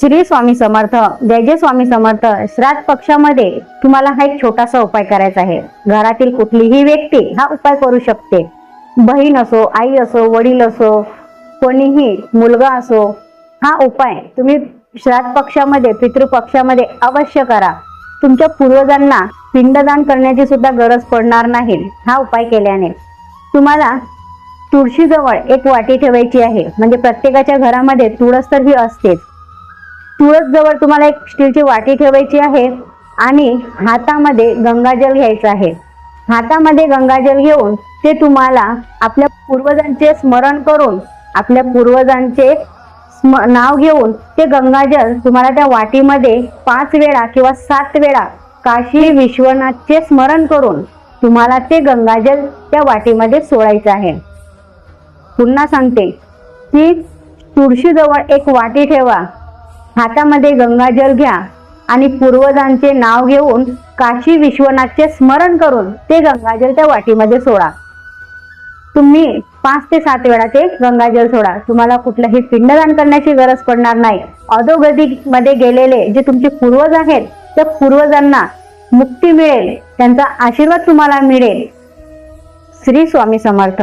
श्री स्वामी समर्थ जय जय स्वामी समर्थ श्राद्ध पक्षामध्ये तुम्हाला हा एक छोटासा उपाय करायचा आहे. घरातील कुठलीही व्यक्ती हा उपाय करू शकते. बहीण असो आई असो वडील असो कोणीही मुलगा असो हा उपाय तुम्ही श्राद्ध पक्षामध्ये पितृपक्षामध्ये अवश्य करा. तुमच्या पूर्वजांना पिंडदान करण्याची सुद्धा गरज पडणार नाही हा उपाय केल्याने. तुम्हाला तुळशीजवळ एक वाटी ठेवायची आहे. म्हणजे प्रत्येकाच्या घरामध्ये तुळस तर ही असतेच. तुळस जवळ तुम्हाला एक स्टीलची वाटी ठेवायची आहे आणि हातामध्ये गंगाजल घ्यायचं आहे. हातामध्ये गंगाजल घेऊन ते तुम्हाला आपल्या पूर्वजांचे स्मरण करून आपल्या पूर्वजांचे स्म नाव घेऊन ते गंगाजल तुम्हाला त्या वाटीमध्ये पाच वेळा किंवा सात वेळा काशी विश्वनाथचे स्मरण करून तुम्हाला ते गंगाजल त्या वाटीमध्ये सोडायचं आहे. पुन्हा सांगते की तुळशीजवळ एक वाटी ठेवा. हातामध्ये गंगाजल घ्या आणि पूर्वजांचे नाव घेऊन काशी विश्वनाथचे स्मरण करून ते गंगाजल त्या वाटीमध्ये सोडा. तुम्ही पाच ते सात वेळा ते गंगाजल सोडा. तुम्हाला कुठलंही पिंडदान करण्याची गरज पडणार नाही. अधोगतीमध्ये गेलेले जे तुमचे पूर्वज आहेत त्या पूर्वजांना मुक्ती मिळेल त्यांचा आशीर्वाद तुम्हाला मिळेल. श्री स्वामी समर्थ.